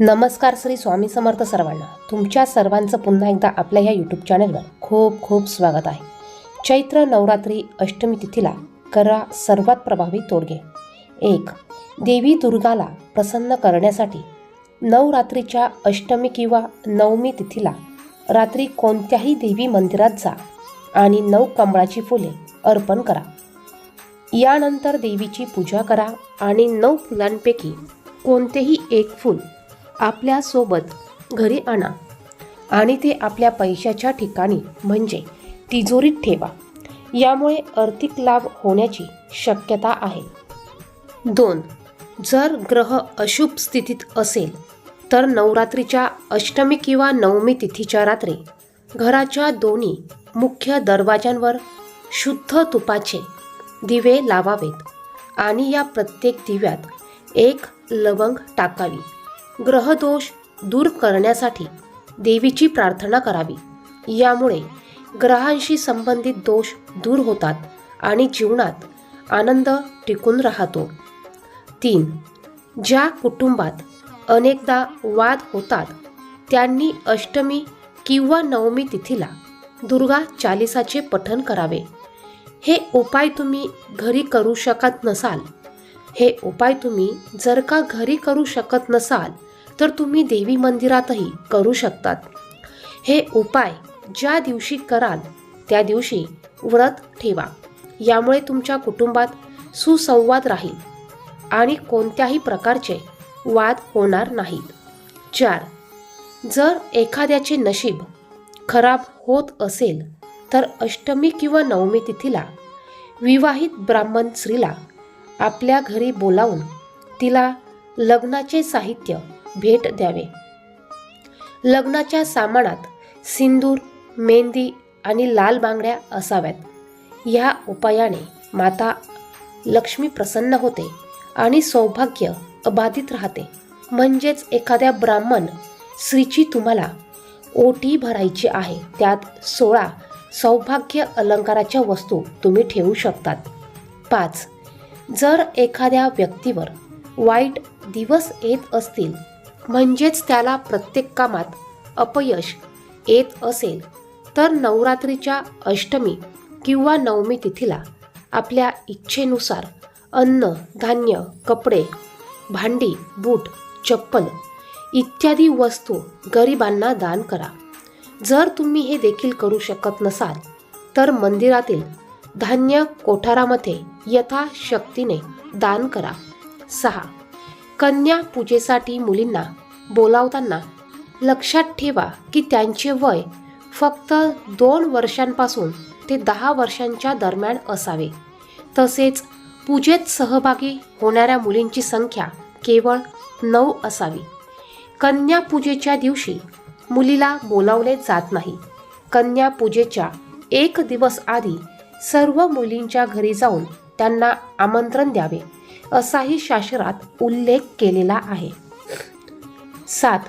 नमस्कार श्री स्वामी समर्थ सर्वांना. तुमच्या सर्वांचं पुन्हा एकदा आपल्या ह्या यूट्यूब चॅनलवर खूप खूप स्वागत आहे. चैत्र नवरात्री अष्टमी तिथीला करा सर्वात प्रभावी तोडगे. एक देवी दुर्गाला प्रसन्न करण्यासाठी नवरात्रीच्या अष्टमी किंवा नवमी तिथीला रात्री कोणत्याही देवी मंदिरात जा आणि नऊ कमळाची फुले अर्पण करा. यानंतर देवीची पूजा करा आणि नऊ फुलांपैकी कोणतेही एक फूल आपल्यासोबत घरी आणा आणि ते आपल्या पैशाच्या ठिकाणी म्हणजे तिजोरीत ठेवा. यामुळे आर्थिक लाभ होण्याची शक्यता आहे. दोन जर ग्रह अशुभ स्थितीत असेल तर नवरात्रीच्या अष्टमी किंवा नवमी तिथीच्या रात्री घराच्या दोन्ही मुख्य दरवाजांवर शुद्ध तुपाचे दिवे लावावेत आणि या प्रत्येक दिव्यात एक लवंग टाकावी. ग्रहदोष दूर करण्यासाठी देवीची प्रार्थना करावी. यामुळे ग्रहांशी संबंधित दोष दूर होतात आणि जीवनात आनंद टिकून राहतो. तीन ज्या कुटुंबात अनेकदा वाद होतात त्यांनी अष्टमी किंवा नवमी तिथीला दुर्गा चालिसाचे पठण करावे. हे उपाय तुम्ही घरी करू शकत नसाल. हे उपाय तुम्ही जर का घरी करू शकत नसाल तर तुम्ही देवी मंदिरातही करू शकतात. हे उपाय ज्या दिवशी कराल त्या दिवशी व्रत ठेवा. यामुळे तुमच्या कुटुंबात सुसंवाद राहील आणि कोणत्याही प्रकारचे वाद होणार नाहीत. चार जर एखाद्याचे नशीब खराब होत असेल तर अष्टमी किंवा नवमी तिथीला विवाहित ब्राह्मण स्त्रीला आपल्या घरी बोलावून तिला लग्नाचे साहित्य भेट द्यावे. लग्नाच्या सामानात सिंदूर मेहंदी आणि लाल बांगड्या असाव्यात. ह्या उपायाने माता लक्ष्मी प्रसन्न होते आणि सौभाग्य अबाधित राहते. म्हणजेच एखाद्या ब्राह्मण स्त्रीची तुम्हाला ओटी भरायची आहे त्यात सोळा सौभाग्य अलंकाराच्या वस्तू तुम्ही ठेवू शकतात. पाच जर एखाद्या व्यक्तीवर वाईट दिवस येत असतील म्हणजेच त्याला प्रत्येक कामात अपयश येत असेल तर नवरात्रीच्या अष्टमी किंवा नवमी तिथीला आपल्या इच्छेनुसार अन्न धान्य कपडे भांडी बूट चप्पल इत्यादी वस्तू गरिबांना दान करा. जर तुम्ही हे देखील करू शकत नसाल तर मंदिरातील धान्य कोठारामध्ये यथाशक्तीने दान करा. सहा कन्या पूजेसाठी मुलींना बोलावताना लक्षात ठेवा की त्यांचे वय फक्त दोन वर्षांपासून ते दहा वर्षांच्या दरम्यान असावे. तसेच पूजेत सहभागी होणाऱ्या मुलींची संख्या केवळ नऊ असावी. कन्या पूजेच्या दिवशी मुलीला बोलावले जात नाही. कन्या पूजेच्या एक दिवस आधी सर्व मुलींच्या घरी जाऊन त्यांना आमंत्रण द्यावे. असाही शास्त्रात उल्लेख केलेला आहे. सात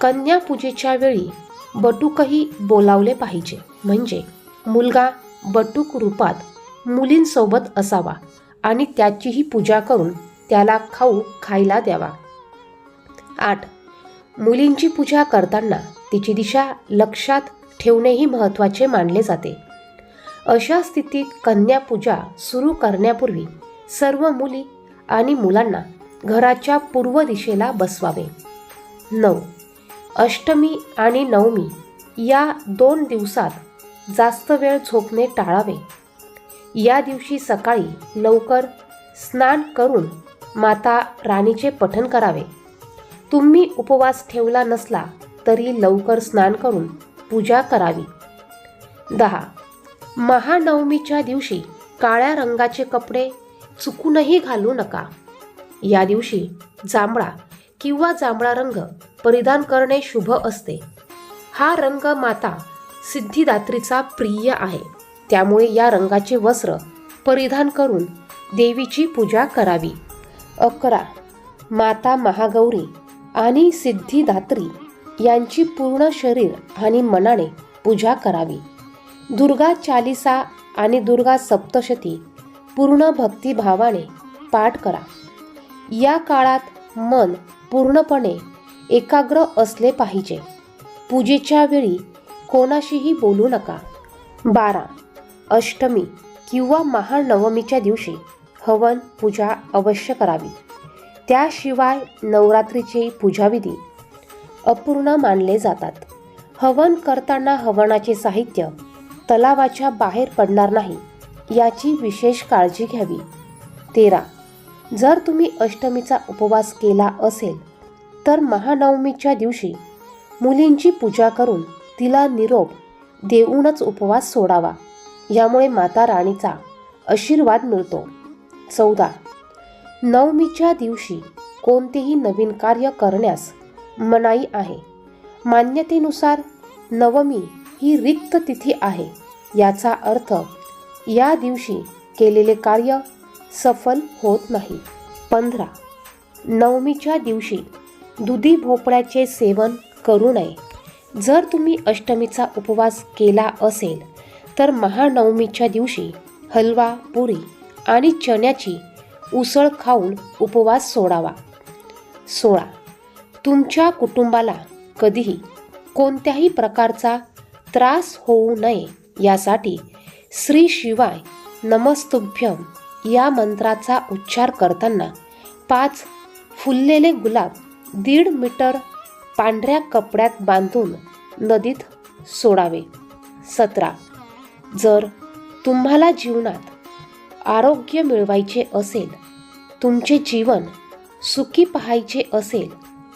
कन्यापूजेच्या वेळी बटूकही बोलावले पाहिजे. म्हणजे मुलगा बटूक रूपात मुलींसोबत असावा आणि त्याचीही पूजा करून त्याला खाऊ खायला द्यावा. आठ मुलींची पूजा करताना तिची दिशा लक्षात ठेवणेही महत्त्वाचे मानले जाते. अशा स्थितीत कन्यापूजा सुरू करण्यापूर्वी सर्व मुली आणि मुलांना घराच्या पूर्व दिशेला बसवावे. नऊ. अष्टमी आणि नवमी या दोन दिवसात जास्त वेळ झोपणे टाळावे. या दिवशी सकाळी लवकर स्नान करून माता राणीचे पठण करावे. तुम्ही उपवास ठेवला नसला तरी लवकर स्नान करून पूजा करावी. दहा. महानवमीच्या दिवशी काळ्या रंगाचे कपडे चुकूनही घालू नका. या दिवशी जांभळा किंवा जांभळा रंग परिधान करणे शुभ असते. हा रंग माता सिद्धिदात्रीचा प्रिय आहे. त्यामुळे या रंगाचे वस्त्र परिधान करून देवीची पूजा करावी. अकरा. माता महागौरी आणि सिद्धिदात्री यांची पूर्ण शरीर आणि मनाने पूजा करावी. दुर्गा चालिसा आणि दुर्गा सप्तशती पूर्ण भक्तिभावाने पाठ करा. या काळात मन पूर्णपणे एकाग्र असले पाहिजे. पूजेच्या वेळी कोणाशीही बोलू नका. बारा. अष्टमी किंवा महानवमीच्या दिवशी हवन पूजा अवश्य करावी. त्याशिवाय नवरात्रीचे पूजाविधी अपूर्ण मानले जातात. हवन करताना हवनाचे साहित्य तलावाच्या बाहेर पडणार नाही. याची विशेष काळजी घ्यावी. तेरा. जर तुम्ही अष्टमीचा उपवास केला असेल तर महानवमीच्या दिवशी मुलींची पूजा करून तिला निरोप देऊनच उपवास सोडावा. यामुळे माता राणीचा आशीर्वाद मिळतो. चौदा. नवमीच्या दिवशी कोणतेही नवीन कार्य करण्यास मनाई आहे. मान्यतेनुसार नवमी ही रिक्त तिथी आहे याचा अर्थ या दिवशी केलेले कार्य सफल होत नाही. पंधरा. नवमीच्या दिवशी दुधी भोपळ्याचे सेवन करू नये. जर तुम्ही अष्टमीचा उपवास केला असेल तर महानवमीच्या दिवशी हलवा पुरी आणि चण्याची उसळ खाऊन उपवास सोडावा. सोळा. तुमच्या कुटुंबाला कधीही कोणत्याही प्रकारचा त्रास होऊ नये यासाठी श्री शिवाय नमस्तुभ्यम या मंत्राचा उच्चार करताना पाच फुललेले गुलाब दीड मीटर पांढऱ्या कपड्यात बांधून नदीत सोडावे. सतरा जर तुम्हाला जीवनात आरोग्य मिळवायचे असेल तुमचे जीवन सुखी पाहायचे असेल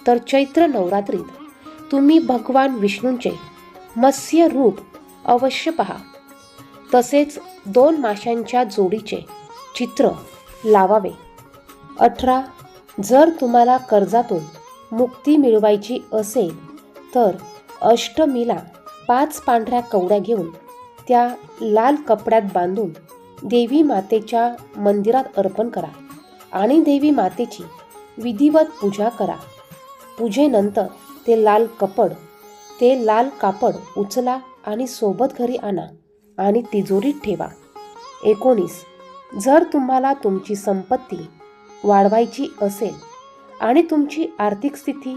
तर चैत्र नवरात्रीत तुम्ही भगवान विष्णूंचे मत्स्य रूप अवश्य पहा. तसेच दोन माशांच्या जोडीचे चित्र लावावे. अठरा जर तुम्हाला कर्जातून मुक्ती मिळवायची असेल तर अष्टमीला पाच पांढऱ्या कवड्या घेऊन त्या लाल कपड्यात बांधून देवी मातेच्या मंदिरात अर्पण करा आणि देवी मातेची विधिवत पूजा करा. पूजेनंतर ते लाल कपड ते लाल कापड उचला आणि सोबत घरी आणा. आणि तिजोरीत ठेवा. एकोणीस. जर तुम्हाला तुमची संपत्ती वाढवायची असेल आणि तुमची आर्थिक स्थिती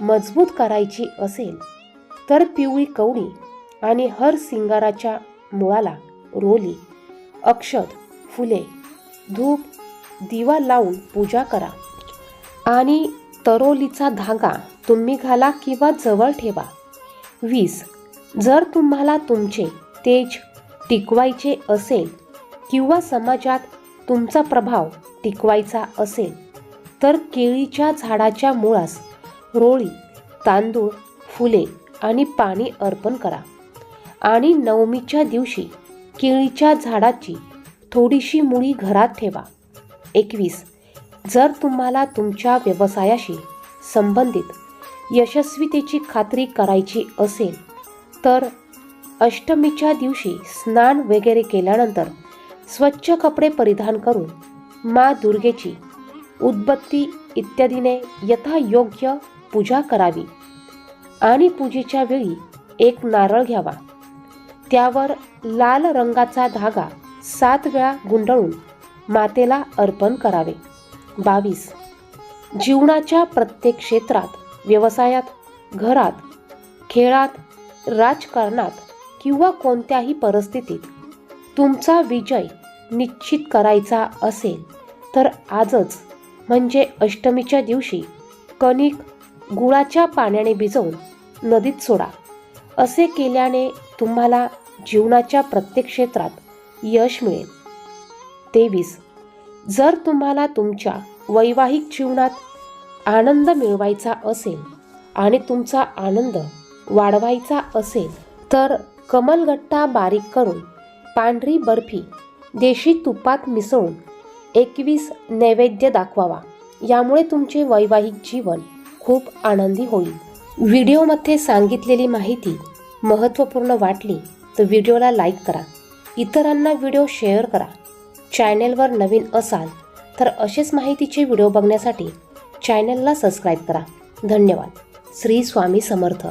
मजबूत करायची असेल तर पिवळी कवडी आणि हर सिंगाराच्या मुळाला रोली अक्षत फुले धूप दिवा लावून पूजा करा. आणि तरोलीचा धागा तुम्ही घाला किंवा जवळ ठेवा. वीस. जर तुम्हाला तुमचे तेज टिकवायचे असेल किंवा समाजात तुमचा प्रभाव टिकवायचा असेल तर केळीच्या झाडाच्या मुळास रोळी तांदूळ फुले आणि पाणी अर्पण करा. आणि नवमीच्या दिवशी केळीच्या झाडाची थोडीशी मुळी घरात ठेवा. एकवीस जर तुम्हाला तुमच्या व्यवसायाशी संबंधित यशस्वीतेची खात्री करायची असेल तर अष्टमीच्या दिवशी स्नान वगैरे केल्यानंतर स्वच्छ कपडे परिधान करून मा दुर्गेची उदबत्ती इत्यादीने यथायोग्य पूजा करावी आणि पूजेच्या वेळी एक नारळ घ्यावा. त्यावर लाल रंगाचा धागा सात वेळा गुंडळून मातेला अर्पण करावे. बावीस. जीवनाच्या प्रत्येक क्षेत्रात व्यवसायात घरात खेळात राजकारणात किंवा कोणत्याही परिस्थितीत तुमचा विजय निश्चित करायचा असेल तर आजच म्हणजे अष्टमीच्या दिवशी कणिक गुळाच्या पाण्याने भिजवून नदीत सोडा. असे केल्याने तुम्हाला जीवनाच्या प्रत्येक क्षेत्रात यश मिळेल. तेवीस. जर तुम्हाला तुमच्या वैवाहिक जीवनात आनंद मिळवायचा असेल आणि तुमचा आनंद वाढवायचा असेल तर कमलगट्टा बारीक करून पांढरी बर्फी देशी तुपात मिसळून एकवीस नैवेद्य दाखवावा. यामुळे तुमचे वैवाहिक जीवन खूप आनंदी होईल. व्हिडिओमध्ये सांगितलेली माहिती महत्त्वपूर्ण वाटली तर व्हिडिओला लाईक करा. इतरांना व्हिडिओ शेअर करा. चॅनेलवर नवीन असाल तर असेच माहितीचे व्हिडिओ बघण्यासाठी चॅनलला सबस्क्राईब करा. धन्यवाद. श्री स्वामी समर्थ.